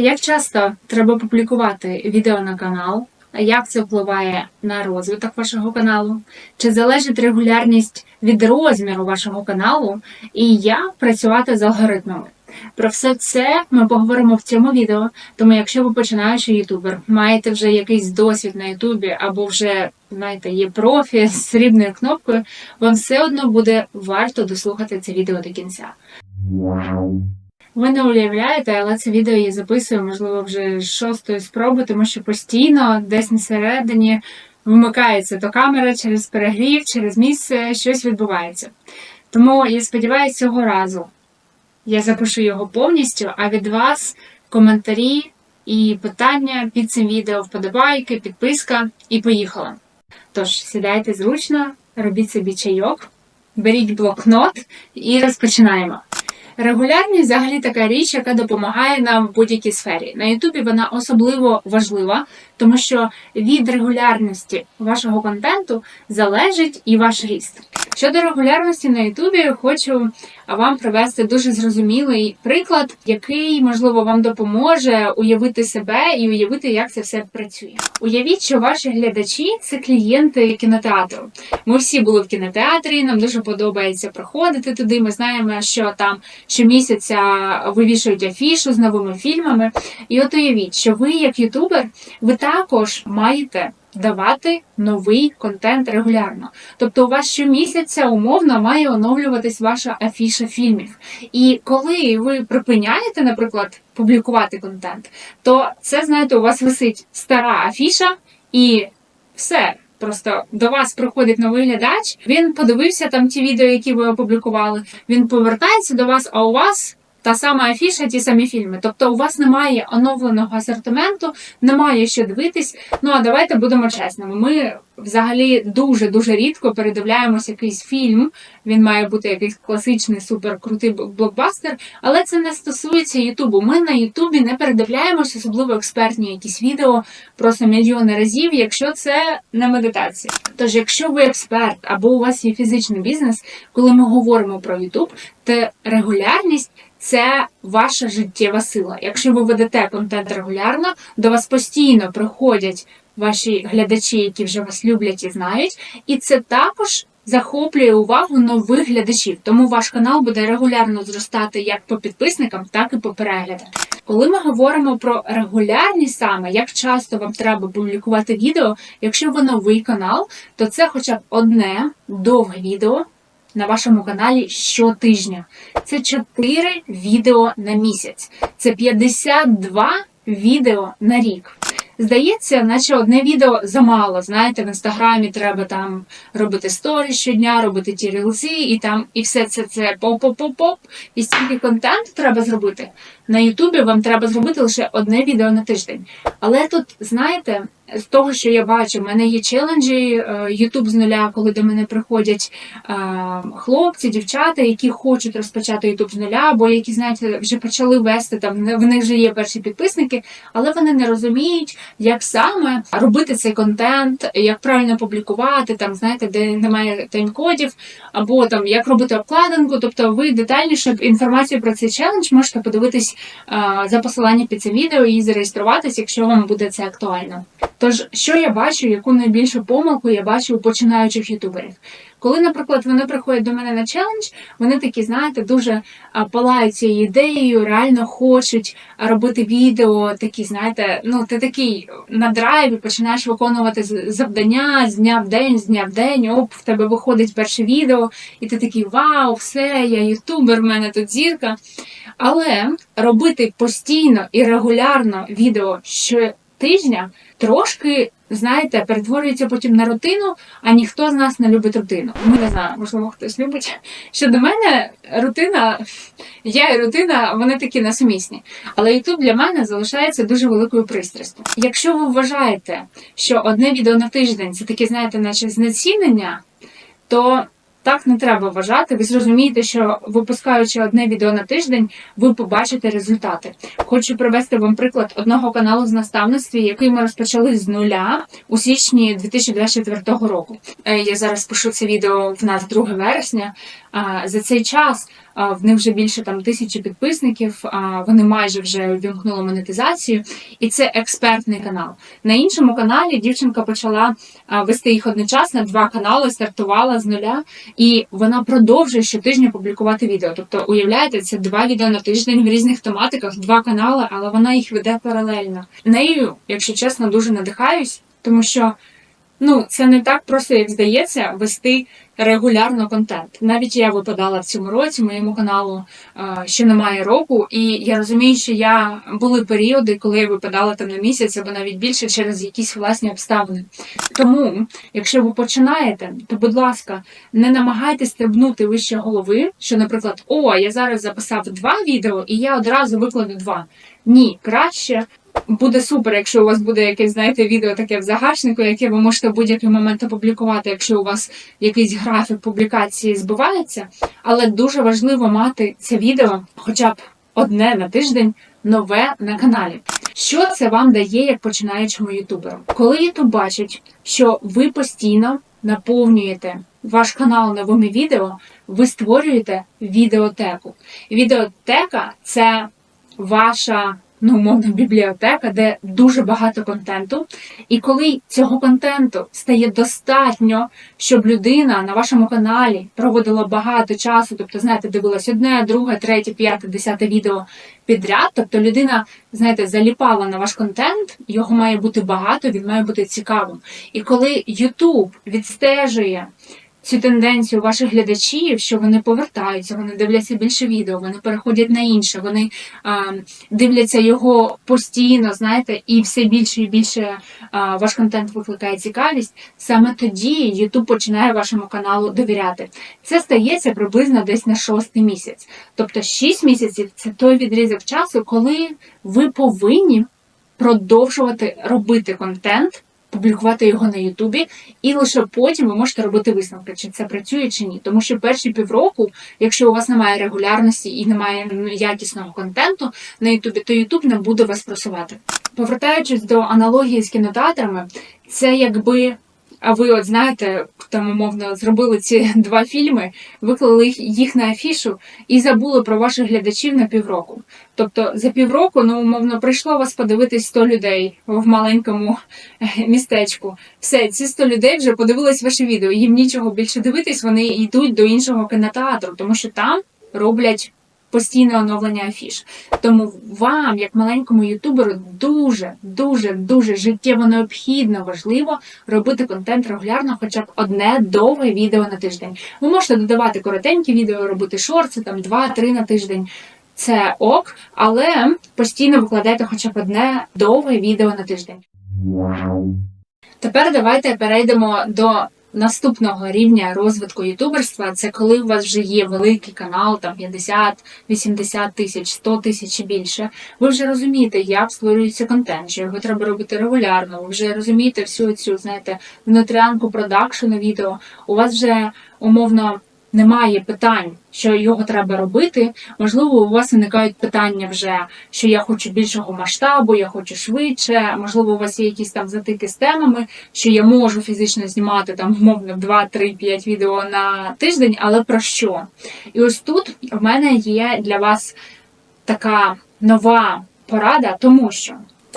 Як часто треба публікувати відео на канал? Як це впливає на розвиток вашого каналу? Чи залежить регулярність від розміру вашого каналу? І як працювати з алгоритмами? Про все це ми поговоримо в цьому відео. Тому, якщо ви починаючий ютубер, маєте вже якийсь досвід на ютубі, або вже знаєте, є профі з срібною кнопкою, вам все одно буде варто дослухати це відео до кінця. Ви не уявляєте, але це відео я записую, можливо, вже з шостої спроби, тому що постійно десь на середині вмикається то камера через перегрів, через місце щось відбувається. Тому я сподіваюся, цього разу я запишу його повністю, а від вас коментарі і питання під цим відео, вподобайки, підписка і поїхала. Тож сідайте зручно, робіть собі чайок, беріть блокнот і розпочинаємо. Регулярність взагалі така річ, яка допомагає нам в будь-якій сфері. На Ютубі вона особливо важлива, тому що від регулярності вашого контенту залежить і ваш ріст. Щодо регулярності на Ютубі, хочу вам привести дуже зрозумілий приклад, який можливо вам допоможе уявити себе і уявити, як це все працює. Уявіть, що ваші глядачі це клієнти кінотеатру. Ми всі були в кінотеатрі, нам дуже подобається приходити туди. Ми знаємо, що там щомісяця вивішують афішу з новими фільмами. І от уявіть, що ви, як ютубер, ви також маєте давати новий контент регулярно. Тобто, у вас щомісяця умовно має оновлюватись ваша афіша фільмів. І коли ви припиняєте, наприклад, публікувати контент, то це, знаєте, у вас висить стара афіша і все. Просто до вас приходить новий глядач, він подивився там ті відео, які ви опублікували. Він повертається до вас, а у вас та сама афіша, ті самі фільми. Тобто у вас немає оновленого асортименту, немає що дивитись. Ну а давайте будемо чесними. Ми взагалі дуже дуже рідко передивляємось якийсь фільм. Він має бути якийсь класичний суперкрутий блокбастер, але це не стосується Ютубу. Ми на Ютубі не передивляємось, особливо експертні якісь відео просто мільйони разів, якщо це не медитація. Тож, якщо ви експерт або у вас є фізичний бізнес, коли ми говоримо про Ютуб, то регулярність. Це ваша життєва сила. Якщо ви ведете контент регулярно, до вас постійно приходять ваші глядачі, які вже вас люблять і знають, і це також захоплює увагу нових глядачів. Тому ваш канал буде регулярно зростати як по підписникам, так і по переглядам. Коли ми говоримо про регулярність саме, як часто вам треба публікувати відео, якщо ви новий канал, то це хоча б одне довге відео на вашому каналі щотижня. Це 4 відео на місяць. Це 52 відео на рік. Здається, наче одне відео замало. Знаєте, в інстаграмі треба там робити сторі щодня, робити ті рілси, і там і все це це поп-поп-поп-поп. І стільки контенту треба зробити. На Ютубі вам треба зробити лише одне відео на тиждень. Але тут, знаєте, з того, що я бачу, в мене є челенджі Ютуб з нуля, коли до мене приходять е, хлопці, дівчата, які хочуть розпочати Ютуб з нуля, або які, знаєте, вже почали вести там, в них вже є перші підписники, але вони не розуміють, як саме робити цей контент, як правильно публікувати, там, знаєте, де немає тайм-кодів, або там як робити обкладинку. Тобто ви детальніше інформацію про цей челендж можете подивитись е, за посиланням під цим відео і зареєструватись, якщо вам буде це актуально. Тож, що я бачу, яку найбільшу помилку я бачу у починаючих ютуберів? Коли, наприклад, вони приходять до мене на челендж, вони такі, знаєте, дуже палають цією ідеєю, реально хочуть робити відео, такі, знаєте, ну ти такий на драйві починаєш виконувати завдання з дня в день, з дня в день, оп, в тебе виходить перше відео, і ти такий вау, все, я ютубер, в мене тут зірка. Але робити постійно і регулярно відео щотижня трошки, знаєте, перетворюється потім на рутину, а ніхто з нас не любить рутину. Ми не знаємо, можливо, хтось любить. Щодо мене, рутина, я і рутина, вони такі несумісні. Але YouTube для мене залишається дуже великою пристрастю. Якщо ви вважаєте, що одне відео на тиждень це таке, знаєте, наче знецінення, то так не треба вважати. Ви зрозумієте, що випускаючи одне відео на тиждень, ви побачите результати. Хочу привести вам приклад одного каналу з наставництві, який ми розпочали з нуля у січні 2024 року. Е, я зараз пишу це відео в нас 2 вересня. За цей час в них вже більше там тисячі підписників, вони майже вже увімкнули монетизацію, і це експертний канал. На іншому каналі дівчинка почала вести їх одночасно, два канали, стартувала з нуля, і вона продовжує щотижня публікувати відео. Тобто, уявляєте, це два відео на тиждень в різних тематиках, два канали, але вона їх веде паралельно. Нею, якщо чесно, дуже надихаюсь, тому що. Ну, це не так просто, як здається, вести регулярно контент. Навіть я випадала в цьому році, моєму каналу е, ще немає року, і я розумію, що я були періоди, коли я випадала там на місяць або навіть більше через якісь власні обставини. Тому, якщо ви починаєте, то будь ласка, не намагайтесь стрибнути вище голови, що, наприклад, о, я зараз записав два відео, і я одразу викладу два. Ні, краще буде супер, якщо у вас буде якесь, знаєте, відео таке в загашнику, яке ви можете в будь-який момент опублікувати, якщо у вас якийсь графік публікації збивається. Але дуже важливо мати це відео хоча б одне на тиждень нове на каналі. Що це вам дає як починаючому ютуберу? Коли ютуб бачить, що ви постійно наповнюєте ваш канал новими відео, ви створюєте відеотеку. Відеотека це ваша ну, умовно, бібліотека, де дуже багато контенту. І коли цього контенту стає достатньо, щоб людина на вашому каналі проводила багато часу, тобто, знаєте, дивилась одне, друге, третє, п'яте, десяте відео підряд, тобто людина, знаєте, заліпала на ваш контент, його має бути багато, він має бути цікавим. І коли YouTube відстежує цю тенденцію ваших глядачів, що вони повертаються, вони дивляться більше відео, вони переходять на інше, вони а, дивляться його постійно, знаєте, і все більше і більше а, ваш контент викликає цікавість. Саме тоді YouTube починає вашому каналу довіряти. Це стається приблизно десь на шостий місяць. Тобто 6 місяців це той відрізок часу, коли ви повинні продовжувати робити контент публікувати його на Ютубі, і лише потім ви можете робити висновки, чи це працює чи ні. Тому що перші півроку, якщо у вас немає регулярності і немає якісного контенту на Ютубі, то Ютуб не буде вас просувати. Повертаючись до аналогії з кінотеатрами, це якби. А ви, от знаєте, там умовно зробили ці два фільми, виклали їх на афішу і забули про ваших глядачів на півроку. Тобто за півроку, ну умовно, прийшло вас подивитись 100 людей в маленькому містечку. Все, ці 100 людей вже подивились ваше відео. Їм нічого більше дивитись, вони йдуть до іншого кінотеатру, тому що там роблять постійне оновлення афіш. Тому вам, як маленькому ютуберу, дуже, дуже, дуже життєво необхідно важливо робити контент регулярно, хоча б одне довге відео на тиждень. Ви можете додавати коротенькі відео, робити шорти, там 2-3 на тиждень. Це ок, але постійно викладайте хоча б одне довге відео на тиждень. Тепер давайте перейдемо до наступного рівня розвитку ютуберства. Це коли у вас вже є великий канал, там 50, 80 тисяч, 100 тисяч і більше. Ви вже розумієте, як створюється контент, що його треба робити регулярно. Ви вже розумієте всю цю, знаєте, внутрянку продакшену відео. У вас вже умовно немає питань, що його треба робити. Можливо, у вас виникають питання вже, що я хочу більшого масштабу, я хочу швидше. Можливо, у вас є якісь там затики з темами, що я можу фізично знімати там умовно 2, 3, 5 відео на тиждень, але про що? І ось тут в мене є для вас така нова порада, тому що.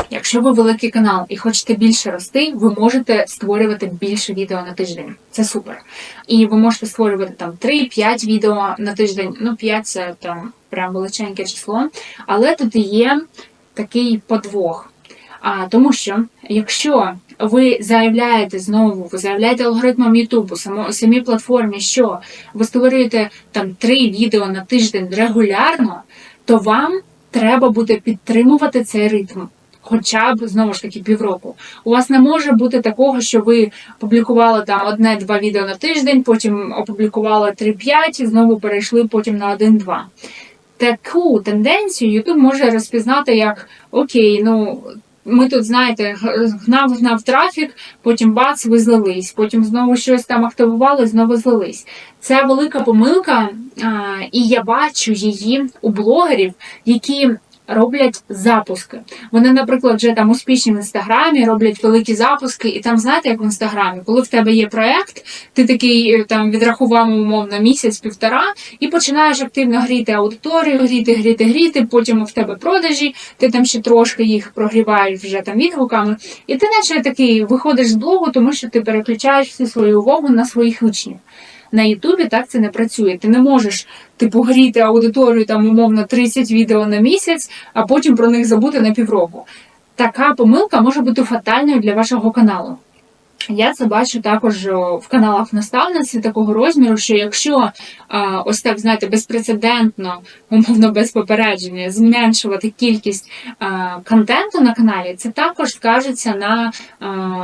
Якщо ви великий канал і хочете більше рости, ви можете створювати більше відео на тиждень. Це супер. І ви можете створювати там 3-5 відео на тиждень. Ну, 5 це там прям величеньке число. Але тут є такий подвох. А, Тому що якщо ви заявляєте знову, ви заявляєте алгоритмом Ютубу, самій платформі, що ви створюєте там 3 відео на тиждень регулярно, то вам треба буде підтримувати цей ритм хоча б знову ж таки півроку. У вас не може бути такого, що ви публікували там одне-два відео на тиждень, потім опублікували 3-5 і знову перейшли потім на 1-2. Таку тенденцію YouTube може розпізнати як окей, ну. Ми тут, знаєте, гнав гнав трафік, потім бац, ви злились, потім знову щось там активували, знову злились. Це велика помилка, і я бачу її у блогерів, які роблять запуски. Вони, наприклад, вже там успішні в інстаграмі, роблять великі запуски, і там знаєте, як в інстаграмі, коли в тебе є проект, ти такий е, там відрахував умовно місяць-півтора, і починаєш активно гріти аудиторію, гріти, гріти, гріти. Потім в тебе продажі, ти там ще трошки їх прогріваєш вже там відгуками, і ти наче такий виходиш з блогу, тому що ти переключаєш всю свою увагу на своїх учнів. На Ютубі так це не працює. Ти не можеш типу гріти аудиторію там умовно 30 відео на місяць, а потім про них забути на півроку. Така помилка може бути фатальною для вашого каналу. Я це бачу також в каналах наставництві такого розміру, що якщо а, ось так знаєте, безпрецедентно, умовно без попередження, зменшувати кількість а, контенту на каналі, це також скажеться на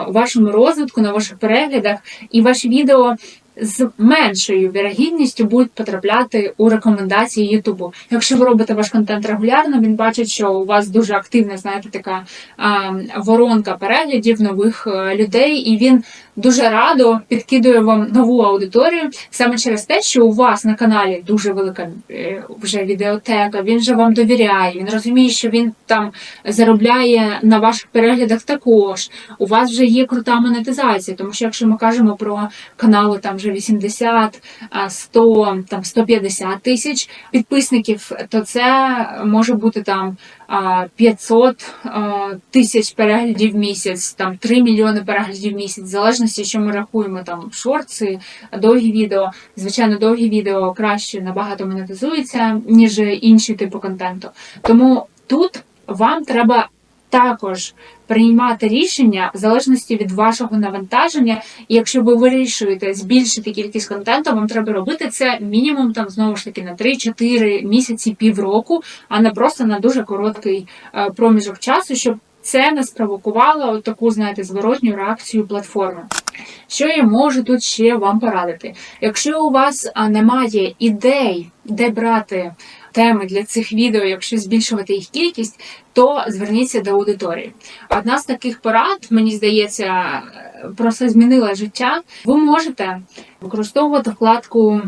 вашому розвитку, на ваших переглядах, і ваші відео з меншою вірогідністю будуть потрапляти у рекомендації Ютубу. Якщо ви робите ваш контент регулярно, він бачить, що у вас дуже активна, знаєте, така а, воронка переглядів нових е, людей, і він дуже радо підкидує вам нову аудиторію саме через те, що у вас на каналі дуже велика е, вже відеотека. Він же вам довіряє. Він розуміє, що він там заробляє на ваших переглядах також. У вас вже є крута монетизація, тому що якщо ми кажемо про канали там вже 80, 100, там 150 тисяч підписників, то це може бути там 500 тисяч переглядів в місяць, там 3 мільйони переглядів в місяць, в залежності, що ми рахуємо там шорти, довгі відео. Звичайно, довгі відео краще набагато монетизуються, ніж інші типи контенту. Тому тут вам треба також приймати рішення в залежності від вашого навантаження. І якщо ви вирішуєте збільшити кількість контенту, вам треба робити це мінімум там знову ж таки на 3-4 місяці, півроку, а не просто на дуже короткий е, проміжок часу, щоб це не спровокувало таку, знаєте, зворотню реакцію платформи. Що я можу тут ще вам порадити? Якщо у вас немає ідей, де брати теми для цих відео, якщо збільшувати їх кількість, то зверніться до аудиторії. Одна з таких порад, мені здається, просто змінила життя. Ви можете використовувати вкладку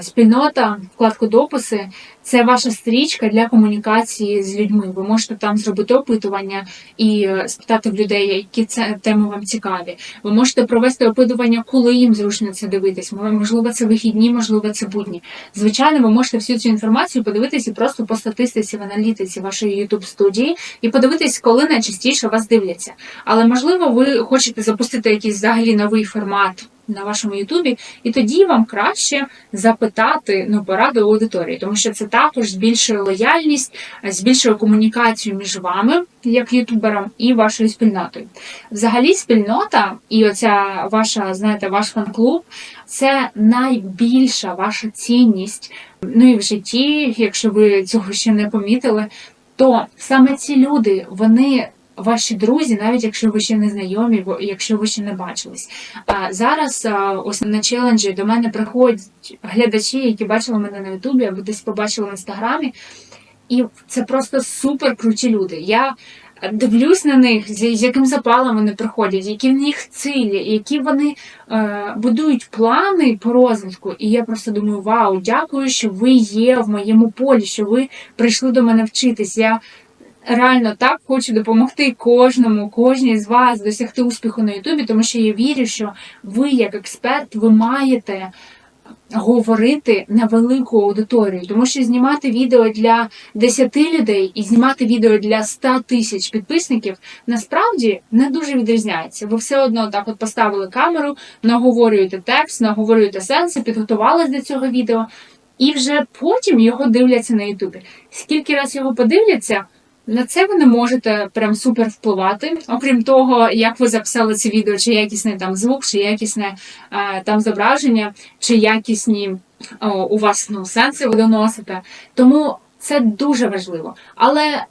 спільнота, вкладку дописи. Це ваша стрічка для комунікації з людьми. Ви можете там зробити опитування і е, спитати в людей, які це теми вам цікаві. Ви можете провести опитування, коли їм зручно це дивитись. Можливо, це вихідні, можливо, це будні. Звичайно, ви можете всю цю інформацію подивитися просто по статистиці в аналітиці вашої youtube студії і подивитись, коли найчастіше вас дивляться. Але можливо, ви хочете запустити якийсь взагалі новий формат. На вашому Ютубі, і тоді вам краще запитати ну, пораду аудиторії, тому що це також збільшує лояльність, збільшує комунікацію між вами, як ютубером, і вашою спільнотою. Взагалі, спільнота і оця ваша, знаєте, ваш фан-клуб це найбільша ваша цінність. Ну і в житті, якщо ви цього ще не помітили, то саме ці люди, вони ваші друзі, навіть якщо ви ще не знайомі, якщо ви ще не бачились. Зараз ось на челенджі до мене приходять глядачі, які бачили мене на Ютубі або десь побачили в інстаграмі. І це просто супер круті люди. Я дивлюсь на них, з яким запалом вони приходять, які в них цілі, які вони е, будують плани по розвитку. І я просто думаю, вау, дякую, що ви є в моєму полі, що ви прийшли до мене вчитись. Я реально так хочу допомогти кожному, кожній з вас досягти успіху на Ютубі, тому що я вірю, що ви, як експерт, ви маєте. Говорити на велику аудиторію, тому що знімати відео для 10 людей і знімати відео для 100 тисяч підписників насправді не дуже відрізняється. Ви все одно так от поставили камеру, наговорюєте текст, наговорюєте сенси, підготувались до цього відео, і вже потім його дивляться на Ютубі. Скільки раз його подивляться? На це ви не можете прям супер впливати. Окрім того, як ви записали це відео, чи якісний там звук, чи якісне е, там зображення, чи якісні о, у вас ну, сенси ви доносите. Тому це дуже важливо. Але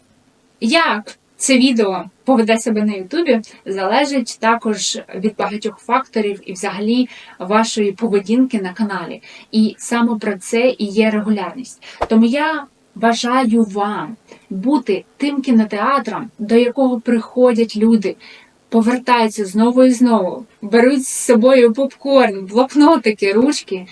як це відео поведе себе на Ютубі, залежить також від багатьох факторів і взагалі вашої поведінки на каналі. І саме про це і є регулярність. Тому я бажаю вам бути тим кінотеатром, до якого приходять люди, повертаються знову і знову, беруть з собою попкорн, блокнотики, ручки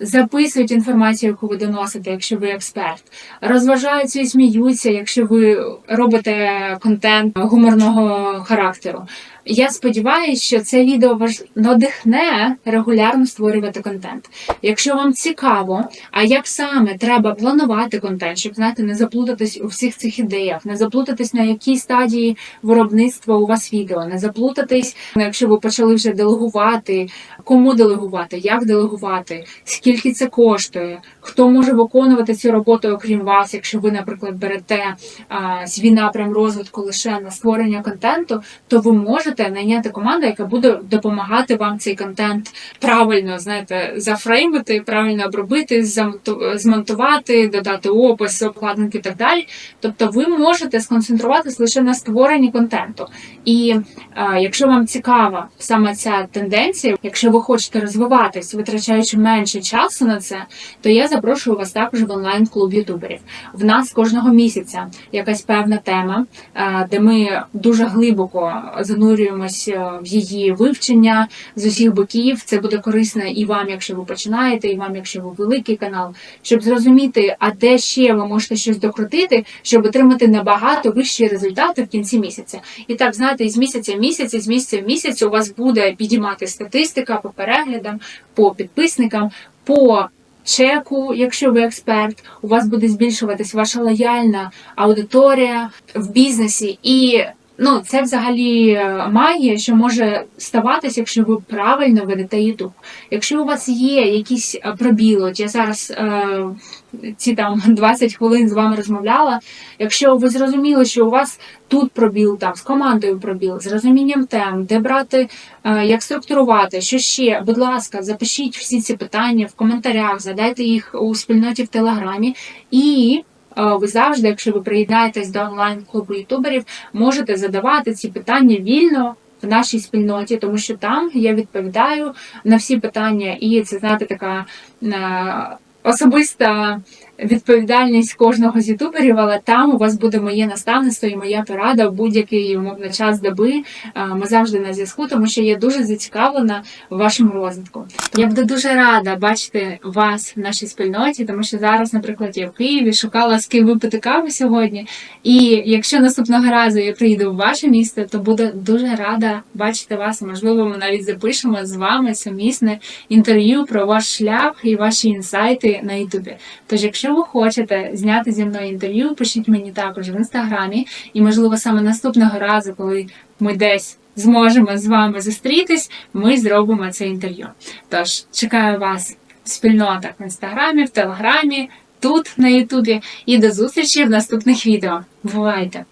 записують інформацію, яку ви доносите, якщо ви експерт, розважаються і сміються, якщо ви робите контент гуморного характеру. Я сподіваюся, що це відео вас надихне регулярно створювати контент. Якщо вам цікаво, а як саме треба планувати контент, щоб знаєте, не заплутатись у всіх цих ідеях, не заплутатись на якій стадії виробництва у вас відео, не заплутатись, ну, якщо ви почали вже делегувати, кому делегувати, як делегувати, скільки це коштує, хто може виконувати цю роботу, окрім вас, якщо ви, наприклад, берете а, свій напрям розвитку лише на створення контенту, то ви можете найняти команду, яка буде допомагати вам цей контент правильно, знаєте, зафреймити, правильно обробити, змонтувати, додати опис, обкладинки і так далі. Тобто ви можете сконцентруватись лише на створенні контенту. І е, якщо вам цікава саме ця тенденція, якщо ви хочете розвиватись, витрачаючи менше часу на це, то я запрошую вас також в онлайн-клуб ютуберів. В нас кожного місяця якась певна тема, е, де ми дуже глибоко занурюємось в її вивчення з усіх боків. Це буде корисно і вам, якщо ви починаєте, і вам, якщо ви великий канал, щоб зрозуміти, а де ще ви можете щось докрутити, щоб отримати набагато вищі результати в кінці місяця. І так, знаєте, із місяця в місяць, із місяця в місяць у вас буде підіймати статистика по переглядам, по підписникам, по чеку, якщо ви експерт, у вас буде збільшуватись ваша лояльна аудиторія в бізнесі і. Ну, це взагалі е, магія, що може ставатися, якщо ви правильно ведете YouTube. Якщо у вас є якісь е, пробіли, от я зараз е, ці там 20 хвилин з вами розмовляла. Якщо ви зрозуміли, що у вас тут пробіл, там з командою пробіл, з розумінням тем, де брати, е, як структурувати, що ще, будь ласка, запишіть всі ці питання в коментарях, задайте їх у спільноті в Телеграмі і. Ви завжди, якщо ви приєднаєтесь до онлайн-клубу ютуберів, можете задавати ці питання вільно в нашій спільноті, тому що там я відповідаю на всі питання, і це знаєте, така е, особиста відповідальність кожного з ютуберів, але там у вас буде моє наставництво і моя порада в будь-який умовно час доби. Е, Ми завжди на зв'язку, тому що я дуже зацікавлена в вашому розвитку. Я буду дуже рада бачити вас в нашій спільноті, тому що зараз, наприклад, я в Києві шукала з ким випити каву сьогодні. І якщо наступного разу я приїду в ваше місто, то буду дуже рада бачити вас. Можливо, ми навіть запишемо з вами сумісне інтерв'ю про ваш шлях і ваші інсайти на Ютубі. Тож, якщо ви хочете зняти зі мною інтерв'ю, пишіть мені також в інстаграмі, і можливо саме наступного разу, коли ми десь зможемо з вами зустрітись, ми зробимо це інтерв'ю. Тож чекаю вас в спільнотах в інстаграмі, в телеграмі, тут на Ютубі, і до зустрічі в наступних відео. Бувайте!